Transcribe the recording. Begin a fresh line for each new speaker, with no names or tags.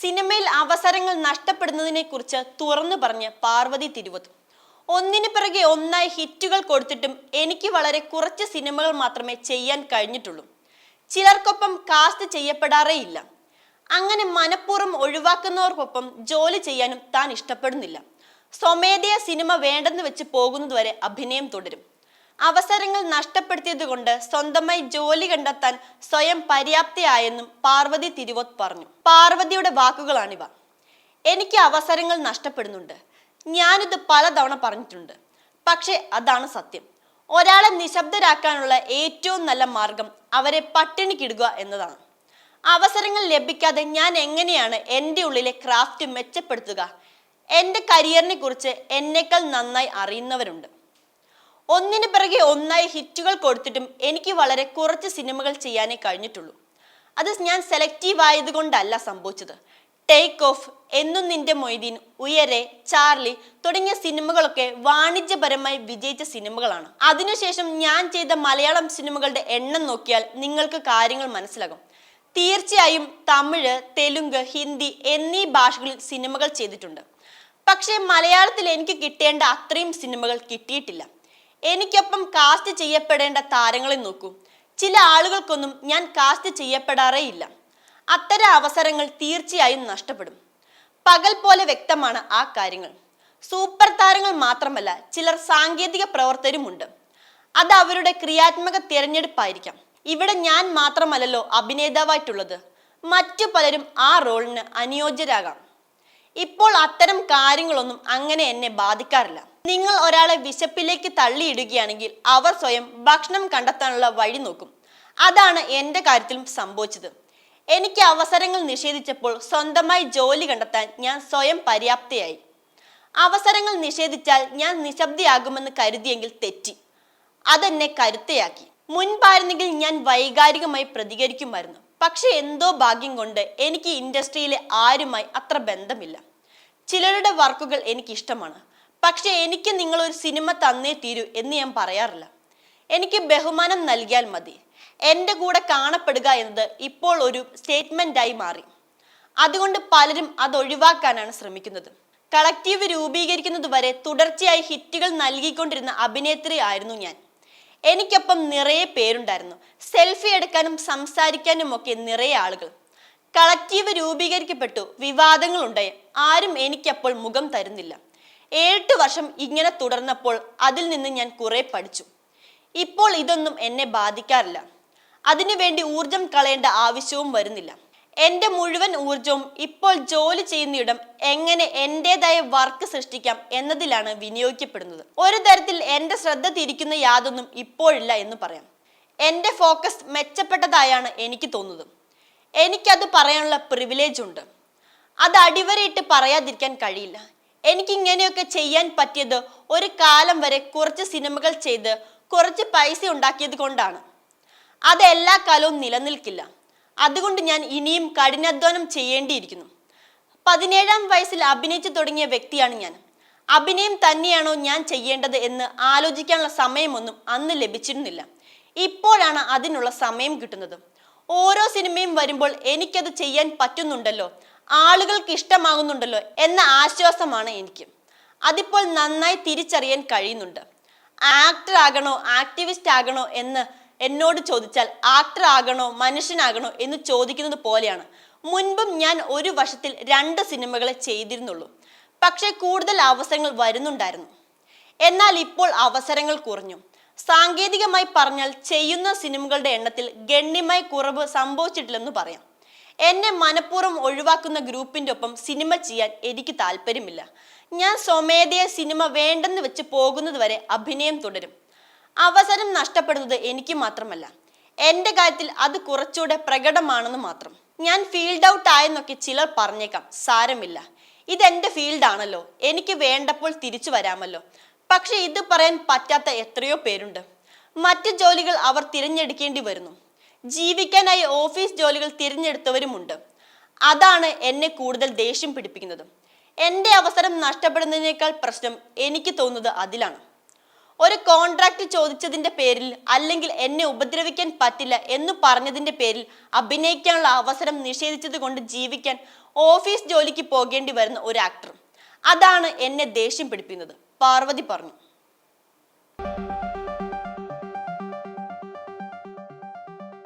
സിനിമയിൽ അവസരങ്ങൾ നഷ്ടപ്പെടുന്നതിനെ കുറിച്ച് തുറന്നു പറഞ്ഞ് പാർവതി തിരുവത്ത് ഒന്നിനു പിറകെ ഒന്നായി ഹിറ്റുകൾ കൊടുത്തിട്ടും എനിക്ക് വളരെ കുറച്ച് സിനിമകൾ മാത്രമേ ചെയ്യാൻ കഴിഞ്ഞിട്ടുള്ളൂ. ചിലർക്കൊപ്പം കാസ്റ്റ് ചെയ്യപ്പെടാറേയില്ല അങ്ങനെ മനഃപൂർവം ഒഴിവാക്കുന്നവർക്കൊപ്പം ജോലി ചെയ്യാനും താൻ ഇഷ്ടപ്പെടുന്നില്ല. സ്വമേധയാ സിനിമ വേണ്ടെന്ന് വെച്ച് പോകുന്നതുവരെ അഭിനയം തുടരും. അവസരങ്ങൾ നഷ്ടപ്പെടുത്തിയതുകൊണ്ട് സ്വന്തമായി ജോലി കണ്ടെത്താൻ സ്വയം പര്യാപ്തയായെന്നും പാർവതി തിരുവോത്ത് പറഞ്ഞു. പാർവതിയുടെ വാക്കുകളാണിവ. എനിക്ക് അവസരങ്ങൾ നഷ്ടപ്പെടുന്നുണ്ട്. ഞാനിത് പലതവണ പറഞ്ഞിട്ടുണ്ട്. പക്ഷേ അതാണ് സത്യം. ഒരാളെ നിശബ്ദരാക്കാനുള്ള ഏറ്റവും നല്ല മാർഗം അവരെ പട്ടിണിക്കിടുക എന്നതാണ്. അവസരങ്ങൾ ലഭിക്കാതെ ഞാൻ എങ്ങനെയാണ് എന്റെ ഉള്ളിലെ ക്രാഫ്റ്റ് മെച്ചപ്പെടുത്തുക? എന്റെ കരിയറിനെ കുറിച്ച് എന്നേക്കാൾ നന്നായി അറിയുന്നവരുണ്ട്. ഒന്നിനു പിറകെ ഒന്നായി ഹിറ്റുകൾ കൊടുത്തിട്ടും എനിക്ക് വളരെ കുറച്ച് സിനിമകൾ ചെയ്യാനേ കഴിഞ്ഞിട്ടുള്ളൂ. അത് ഞാൻ സെലക്റ്റീവ് ആയതുകൊണ്ടല്ല സംഭവിച്ചത്. ടേക്ക് ഓഫ് എന്നും നിന്റെ മൊയ്തീൻ ഉയരെ ചാർലി തുടങ്ങിയ സിനിമകളൊക്കെ വാണിജ്യപരമായി വിജയിച്ച സിനിമകളാണ്. അതിനുശേഷം ഞാൻ ചെയ്ത മലയാളം സിനിമകളുടെ എണ്ണം നോക്കിയാൽ നിങ്ങൾക്ക് കാര്യങ്ങൾ മനസ്സിലാകും. തീർച്ചയായും തമിഴ് തെലുങ്ക് ഹിന്ദി എന്നീ ഭാഷകളിൽ സിനിമകൾ ചെയ്തിട്ടുണ്ട്. പക്ഷേ മലയാളത്തിൽ എനിക്ക് കിട്ടേണ്ട അത്രയും സിനിമകൾ കിട്ടിയിട്ടില്ല. എനിക്കൊപ്പം കാസ്റ്റ് ചെയ്യപ്പെടേണ്ട താരങ്ങളെ നോക്കൂ. ചില ആളുകൾക്കൊന്നും ഞാൻ കാസ്റ്റ് ചെയ്യപ്പെടാറേ ഇല്ല. അത്തരം അവസരങ്ങൾ തീർച്ചയായും നഷ്ടപ്പെടും. പകൽ പോലെ വ്യക്തമാണ് ആ കാര്യങ്ങൾ. സൂപ്പർ താരങ്ങൾ മാത്രമല്ല ചിലർ സാങ്കേതിക പ്രവർത്തകരുമുണ്ട്. അത് അവരുടെ ക്രിയാത്മക തിരഞ്ഞെടുപ്പായിരിക്കാം. ഇവിടെ ഞാൻ മാത്രമല്ലല്ലോ അഭിനേതാവായിട്ടുള്ളത്. മറ്റു പലരും ആ റോളിന് അനുയോജ്യരാകാം. ഇപ്പോൾ അത്തരം കാര്യങ്ങളൊന്നും അങ്ങനെ എന്നെ ബാധിക്കാറില്ല. നിങ്ങൾ ഒരാളെ വിശപ്പിലേക്ക് തള്ളിയിടുകയാണെങ്കിൽ അവർ സ്വയം ഭക്ഷണം കണ്ടെത്താനുള്ള വഴി നോക്കും. അതാണ് എന്റെ കാര്യത്തിലും സംഭവിച്ചത്. എനിക്ക് അവസരങ്ങൾ നിഷേധിച്ചപ്പോൾ സ്വന്തമായി ജോലി കണ്ടെത്താൻ ഞാൻ സ്വയം പര്യാപ്തയായി. അവസരങ്ങൾ നിഷേധിച്ചാൽ ഞാൻ നിശബ്ദയാകുമെന്ന് കരുതിയെങ്കിൽ തെറ്റി. അതെന്നെ കരുത്തയാക്കി. മുൻപായിരുന്നെങ്കിൽ ഞാൻ വൈകാരികമായി പ്രതികരിക്കുമായിരുന്നു. പക്ഷെ എന്തോ ഭാഗ്യം കൊണ്ട് എനിക്ക് ഇൻഡസ്ട്രിയിലെ ആരുമായി അത്ര ബന്ധമില്ല. ചിലരുടെ വർക്കുകൾ എനിക്ക് ഇഷ്ടമാണ് പക്ഷെ എനിക്ക് നിങ്ങൾ ഒരു സിനിമ തന്നേ തീരൂ എന്ന് ഞാൻ പറയാറില്ല. എനിക്ക് ബഹുമാനം നൽകിയാൽ മതി. എന്റെ കൂടെ കാണപ്പെടുക എന്നത് ഇപ്പോൾ ഒരു സ്റ്റേറ്റ്മെന്റായി മാറി. അതുകൊണ്ട് പലരും അത് ഒഴിവാക്കാനാണ് ശ്രമിക്കുന്നത്. കളക്റ്റീവ് രൂപീകരിക്കുന്നത് വരെ തുടർച്ചയായി ഹിറ്റുകൾ നൽകിക്കൊണ്ടിരുന്ന അഭിനേത്രി ആയിരുന്നു ഞാൻ. എനിക്കൊപ്പം നിറയെ പേരുണ്ടായിരുന്നു. സെൽഫി എടുക്കാനും സംസാരിക്കാനും ഒക്കെ നിറയെ ആളുകൾ. കളക്റ്റീവ് രൂപീകരിക്കപ്പെട്ടു വിവാദങ്ങളുണ്ടായി. ആരും എനിക്കപ്പോൾ മുഖം തരുന്നില്ല. ഏഴെട്ട് വർഷം ഇങ്ങനെ തുടർന്നപ്പോൾ അതിൽ നിന്ന് ഞാൻ കുറെ പഠിച്ചു. ഇപ്പോൾ ഇതൊന്നും എന്നെ ബാധിക്കാറില്ല. അതിനുവേണ്ടി ഊർജം കളയേണ്ട ആവശ്യവും വരുന്നില്ല. എന്റെ മുഴുവൻ ഊർജവും ഇപ്പോൾ ജോലി ചെയ്യുന്നയിടം എങ്ങനെ എന്റെതായ വർക്ക് സൃഷ്ടിക്കാം എന്നതിലാണ് വിനിയോഗിക്കപ്പെടുന്നത്. ഒരു തരത്തിൽ എന്റെ ശ്രദ്ധ തിരിക്കുന്ന യാതൊന്നും ഇപ്പോഴില്ല എന്ന് പറയാം. എന്റെ ഫോക്കസ് മെച്ചപ്പെട്ടതായാണ് എനിക്ക് തോന്നുന്നത്. എനിക്കത് പറയാനുള്ള പ്രിവിലേജ് ഉണ്ട്. അത് അടിവരയിട്ട് പറയാതിരിക്കാൻ കഴിയില്ല. എനിക്ക് ഇങ്ങനെയൊക്കെ ചെയ്യാൻ പറ്റിയത് ഒരു കാലം വരെ കുറച്ച് സിനിമകൾ ചെയ്ത് കുറച്ച് പൈസ ഉണ്ടാക്കിയത് കൊണ്ടാണ്. അത് എല്ലാ കാലവും നിലനിൽക്കില്ല. അതുകൊണ്ട് ഞാൻ ഇനിയും കഠിനാധ്വാനം ചെയ്യേണ്ടിയിരിക്കുന്നു. പതിനേഴാം വയസ്സിൽ അഭിനയിച്ചു തുടങ്ങിയ വ്യക്തിയാണ് ഞാൻ. അഭിനയം തന്നെയാണോ ഞാൻ ചെയ്യേണ്ടത് എന്ന് ആലോചിക്കാനുള്ള സമയമൊന്നും അന്ന് ലഭിച്ചിരുന്നില്ല. ഇപ്പോഴാണ് അതിനുള്ള സമയം കിട്ടുന്നത്. ഓരോ സിനിമയും വരുമ്പോൾ എനിക്കത് ചെയ്യാൻ പറ്റുന്നുണ്ടല്ലോ. ആളുകൾക്ക് ഇഷ്ടമാകുന്നുണ്ടല്ലോ എന്ന ആശ്വാസമാണ് എനിക്ക്. അതിപ്പോൾ നന്നായി തിരിച്ചറിയാൻ കഴിയുന്നുണ്ട്. ആക്ടർ ആകണോ ആക്ടിവിസ്റ്റ് ആകണോ എന്ന് എന്നോട് ചോദിച്ചാൽ ആക്ടർ ആകണോ മനുഷ്യനാകണോ എന്ന് ചോദിക്കുന്നത് പോലെയാണ്. മുൻപും ഞാൻ ഒരു വർഷത്തിൽ രണ്ട് സിനിമകളെ ചെയ്തിരുന്നുള്ളൂ. പക്ഷേ കൂടുതൽ അവസരങ്ങൾ വരുന്നുണ്ടായിരുന്നു. എന്നാൽ ഇപ്പോൾ അവസരങ്ങൾ കുറഞ്ഞു. സാങ്കേതികമായി പറഞ്ഞാൽ ചെയ്യുന്ന സിനിമകളുടെ എണ്ണത്തിൽ ഗണ്യമായി കുറവ് സംഭവിച്ചിട്ടില്ലെന്ന് പറയാം. എന്നെ മനഃപൂർവം ഒഴിവാക്കുന്ന ഗ്രൂപ്പിന്റെ ഒപ്പം സിനിമ ചെയ്യാൻ എനിക്ക് താല്പര്യമില്ല. ഞാൻ സ്വമേധയ സിനിമ വേണ്ടെന്ന് വെച്ച് പോകുന്നത് വരെ അഭിനയം തുടരും. അവസരം നഷ്ടപ്പെടുന്നത് എനിക്ക് മാത്രമല്ല. എന്റെ കാര്യത്തിൽ അത് കുറച്ചുകൂടെ പ്രകടമാണെന്ന് മാത്രം. ഞാൻ ഫീൽഡ് ഔട്ട് ആയെന്നൊക്കെ ചിലർ പറഞ്ഞേക്കാം. സാരമില്ല. ഇതെന്റെ ഫീൽഡ് ആണല്ലോ. എനിക്ക് വേണ്ടപ്പോൾ തിരിച്ചു വരാമല്ലോ. പക്ഷെ ഇത് പറയാൻ പറ്റാത്ത എത്രയോ പേരുണ്ട്. മറ്റ് ജോലികൾ അവർ തിരഞ്ഞെടുക്കേണ്ടി വരുന്നു. ജീവിക്കാനായി ഓഫീസ് ജോലികൾ തിരഞ്ഞെടുത്തവരുമുണ്ട്. അതാണ് എന്നെ കൂടുതൽ ദേഷ്യം പിടിപ്പിക്കുന്നത്. എന്റെ അവസരം നഷ്ടപ്പെടുന്നതിനേക്കാൾ പ്രശ്നം എനിക്ക് തോന്നുന്നത് അതിലാണ്. ഒരു കോൺട്രാക്ട് ചോദിച്ചതിന്റെ പേരിൽ അല്ലെങ്കിൽ എന്നെ ഉപദ്രവിക്കാൻ പറ്റില്ല എന്ന് പറഞ്ഞതിന്റെ പേരിൽ അഭിനയിക്കാനുള്ള അവസരം നിഷേധിച്ചത് കൊണ്ട് ജീവിക്കാൻ ഓഫീസ് ജോലിക്ക് പോകേണ്ടി വരുന്ന ഒരു ആക്ടർ അതാണ് എന്നെ ദേഷ്യം പിടിപ്പിക്കുന്നത്. പാർവതി പറഞ്ഞു.